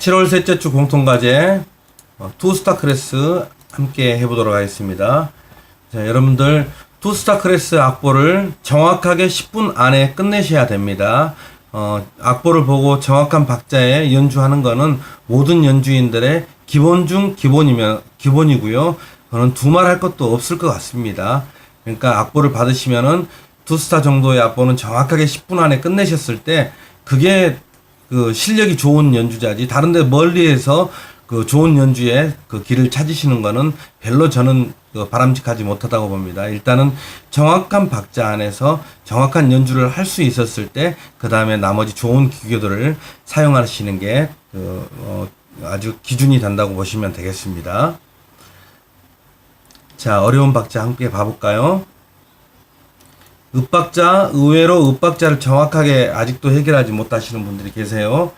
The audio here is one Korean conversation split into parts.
7월 셋째 주 공통과제 어, 투스타 클래스 함께 해보도록 하겠습니다. 자, 여러분들 투스타 클래스 악보를 정확하게 10분 안에 끝내셔야 됩니다. 어, 악보를 보고 정확한 박자에 연주하는 거는 모든 연주인들의 기본 중 기본이면 기본이고요. 그는 두말 할 것도 없을 것 같습니다. 그러니까 악보를 받으시면은 투스타 정도의 악보는 정확하게 10분 안에 끝내셨을 때 그게 그 실력이 좋은 연주자지 다른데 멀리에서 그 좋은 연주에 그 길을 찾으시는 거는 별로 저는 그 바람직하지 못하다고 봅니다. 일단은 정확한 박자 안에서 정확한 연주를 할 수 있었을 때 그 다음에 나머지 좋은 기교들을 사용하시는 게 그, 어, 아주 기준이 된다고 보시면 되겠습니다. 자, 어려운 박자 함께 봐볼까요? 읍박자, 의외로 읍박자를 정확하게 아직도 해결하지 못하시는 분들이 계세요.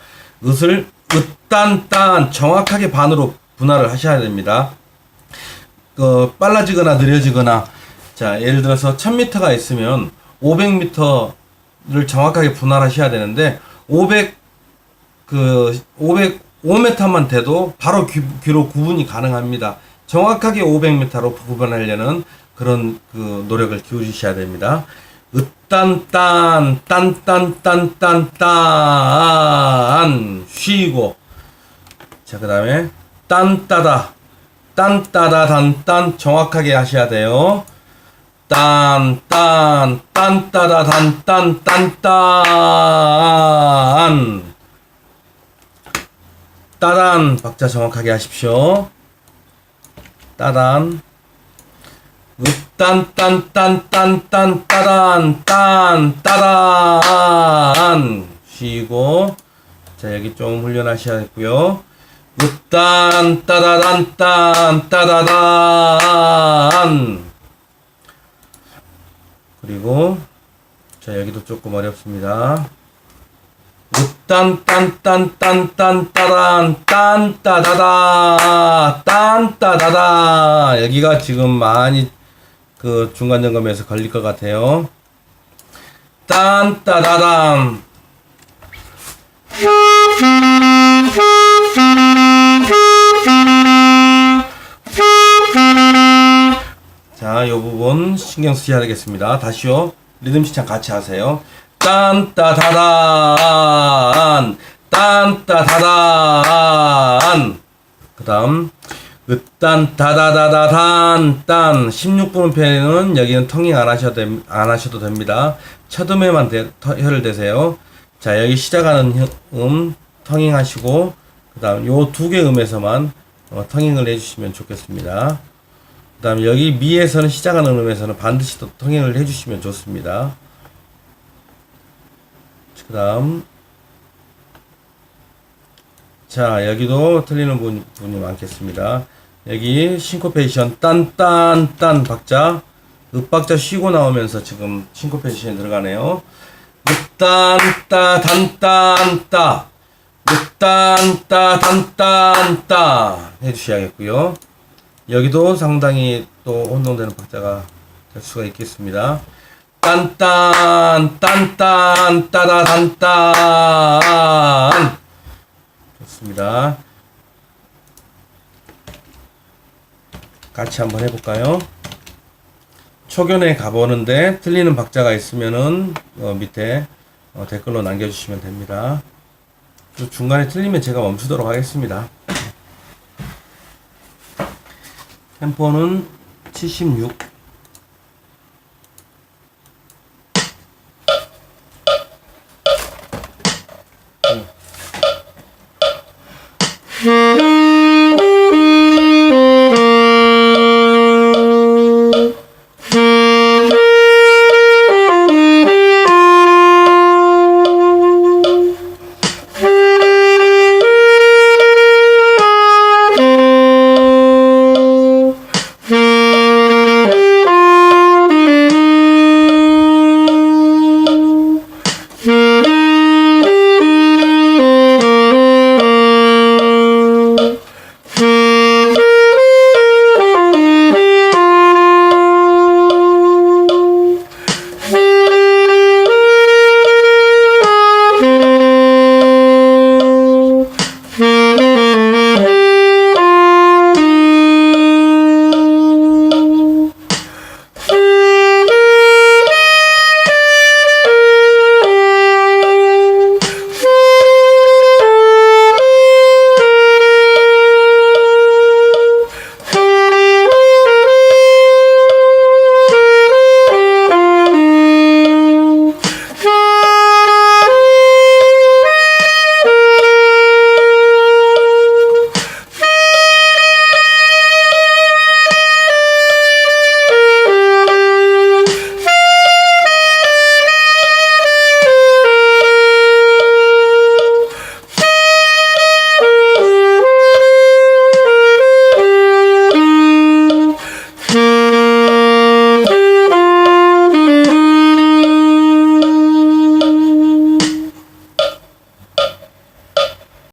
읍을 읍단단 정확하게 반으로 분할을 하셔야 됩니다. 그 빨라지거나 느려지거나 자 예를 들어서 1000m가 있으면 500m를 정확하게 분할하셔야 되는데 500그 505m만 돼도 바로 귀, 귀로 구분이 가능합니다. 정확하게 500m로 구분하려는 그런 그 노력을 기울이셔야 됩니다. 으딴딴 딴딴딴딴딴 쉬고 자 그다음에 딴따다 딴따다 단딴 정확하게 하셔야 돼요. 딴딴 딴따다 단딴 딴딴 따단 박자 정확하게 하십시오. 따단 딴딴딴딴딴 따단 딴 따단 쉬고. 자 여기 좀 훈련하셔야겠고요. 딴 따다단 딴 따다단 그리고 자 여기도 조금 어렵습니다. 딴딴딴딴딴 따단 딴 따다다. 딴 따다다. 여기가 지금 많이 그 중간 점검에서 걸릴 것 같아요. 딴 따다담 자, 이 부분 신경 쓰셔야 되겠습니다. 다시요. 리듬 시청 같이 하세요. 딴따다단, 딴따다단. 그 다음, 으딴 다다다다단 딴 16분음표에는 여기는 텅잉 안 하셔도, 됩- 안 하셔도 됩니다. 첫 음에만 대, 터- 혀를 대세요. 자, 여기 시작하는 혀- 음 텅잉 하시고, 그 다음 요 두 개 음에서만 어, 텅잉을 해주시면 좋겠습니다. 그 다음에 여기 미에서는 시작하는 음에서는 반드시 또 통행을 해주시면 좋습니다. 그 다음 자 여기도 틀리는 분, 분이 많겠습니다. 여기 싱코페이션 딴딴딴 박자 읍박자 쉬고 나오면서 지금 싱코페이션에 들어가네요. 읍딴따 단딴따 읍딴따 단딴따 해주셔야겠고요. 여기도 상당히 또 혼동되는 박자가 될 수가 있겠습니다. 딴딴 딴딴 따다 단딴 좋습니다. 같이 한번 해볼까요? 초견에 가보는데 틀리는 박자가 있으면은 어, 밑에 어, 댓글로 남겨주시면 됩니다. 또 중간에 틀리면 제가 멈추도록 하겠습니다. 템포는 76